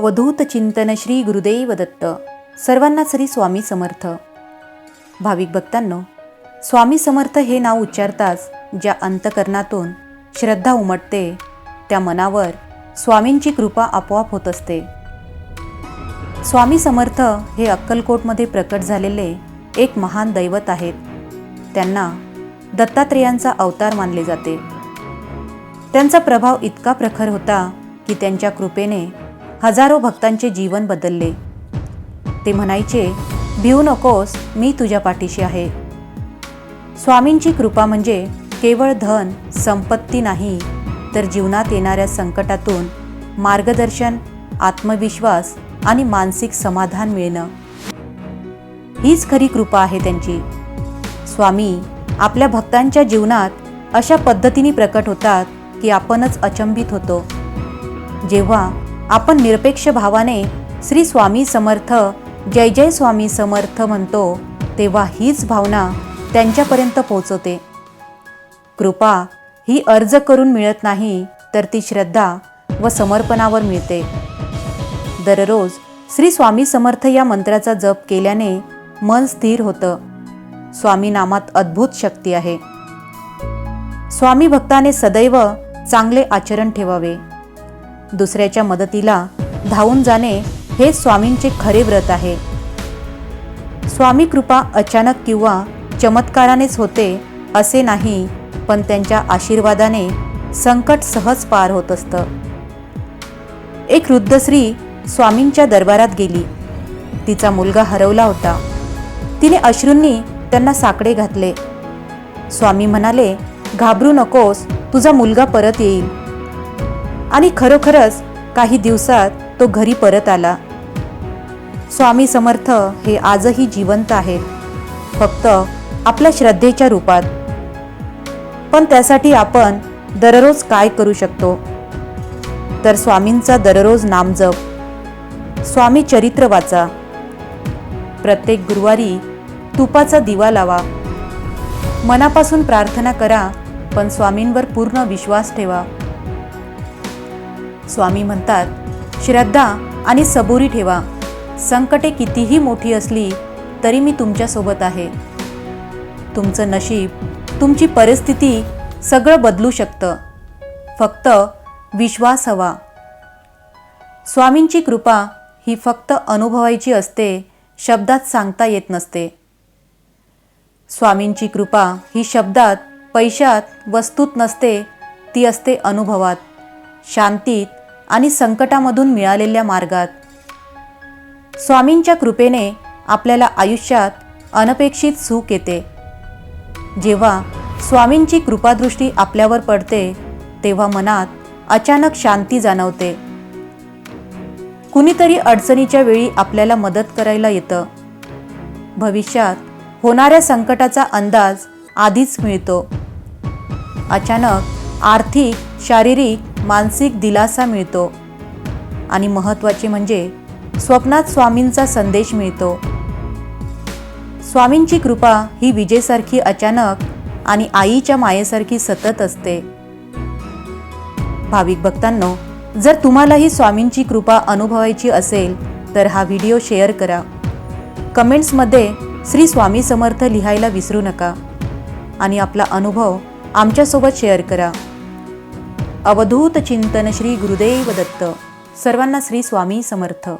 अवधूत चिंतन श्री गुरुदेव दत्त. सर्वांना श्री स्वामी समर्थ. भाविक भक्तांनो स्वामी समर्थ हे नाव उच्चारताच ज्या अंतकरणातून श्रद्धा उमटते त्या मनावर स्वामींची कृपा आपोआप होत असते. स्वामी समर्थ हे अक्कलकोटमध्ये प्रकट झालेले एक महान दैवत आहेत. त्यांना दत्तात्रेयांचा अवतार मानले जाते. त्यांचा प्रभाव इतका प्रखर होता की त्यांच्या कृपेने हजारो भक्तांचे जीवन बदलले. ते म्हणायचे भिऊ नकोस मी तुझ्या पाठीशी आहे. स्वामींची कृपा म्हणजे केवळ धन संपत्ती नाही तर जीवनात येणाऱ्या संकटातून मार्गदर्शन आत्मविश्वास आणि मानसिक समाधान मिळणं. हीच खरी कृपा आहे त्यांची. स्वामी आपल्या भक्तांच्या जीवनात अशा पद्धतीने प्रकट होतात की आपणच अचंबित होतो. जेव्हा आपण निरपेक्ष भावाने श्री स्वामी समर्थ जय जय स्वामी समर्थ म्हणतो तेव्हा हीच भावना त्यांच्यापर्यंत पोहोचवते. कृपा ही अर्ज करून मिळत नाही तर ती श्रद्धा व समर्पणावर मिळते. दररोज श्री स्वामी समर्थ या मंत्राचा जप केल्याने मन स्थिर होतं. स्वामी नामात अद्भुत शक्ती आहे. स्वामी भक्ताने सदैव चांगले आचरण ठेवावे. दुसऱ्याच्या मदतीला धावून जाणे हे स्वामींचे खरे व्रत आहे. स्वामी कृपा अचानक किंवा चमत्कारानेच होते असे नाही पण त्यांच्या आशीर्वादाने संकट सहज पार होत असतं. एक वृद्ध स्त्री स्वामींच्या दरबारात गेली. तिचा मुलगा हरवला होता. तिने अश्रूंनी त्यांना साकडे घातले. स्वामी म्हणाले घाबरू नकोस तुझा मुलगा परत येईल. आणि खरोखरच काही दिवसात तो घरी परत आला. स्वामी समर्थ हे आजही जिवंत आहेत. फक्त आपल्या श्रद्धेच्या रूपात. पण त्यासाठी आपण दररोज काय करू शकतो? तर स्वामींचा दररोज नामजप. स्वामी चरित्र वाचा. प्रत्येक गुरुवारी तुपाचा दिवा लावा. मनापासून प्रार्थना करा पण स्वामींवर पूर्ण विश्वास ठेवा. स्वामी म्हणतात श्रद्धा आणि सबुरी ठेवा. संकटे कितीही मोठी असली तरी मी तुमच्यासोबत आहे. तुमचं नशीब तुमची परिस्थिती सगळं बदलू शकतं. फक्त विश्वास हवा. स्वामींची कृपा ही फक्त अनुभवायची असते शब्दात सांगता येत नसते. स्वामींची कृपा ही शब्दात पैशात वस्तूत नसते ती असते अनुभवात. शांतीत आणि संकटामधून मिळालेल्या मार्गात. स्वामींच्या कृपेने आपल्याला आयुष्यात अनपेक्षित सुख येते. जेव्हा स्वामींची कृपादृष्टी आपल्यावर पडते तेव्हा मनात अचानक शांती जाणवते. कुणीतरी अडचणीच्या वेळी आपल्याला मदत करायला येतं. भविष्यात होणाऱ्या संकटाचा अंदाज आधीच मिळतो. अचानक आर्थिक शारीरिक मानसिक दिलासा मिळतो. आणि महत्त्वाचे म्हणजे स्वप्नात स्वामींचा संदेश मिळतो. स्वामींची कृपा ही विजेसारखी अचानक आणि आईच्या मायेसारखी सतत असते. भाविक भक्तांनो जर तुम्हालाही स्वामींची कृपा अनुभवायची असेल तर हा व्हिडिओ शेअर करा. कमेंट्समध्ये श्री स्वामी समर्थ लिहायला विसरू नका. आणि आपला अनुभव आमच्यासोबत शेअर करा. अवधूत चिंतन श्री गुरुदेव दत्त. सर्वांना श्री स्वामी समर्थ.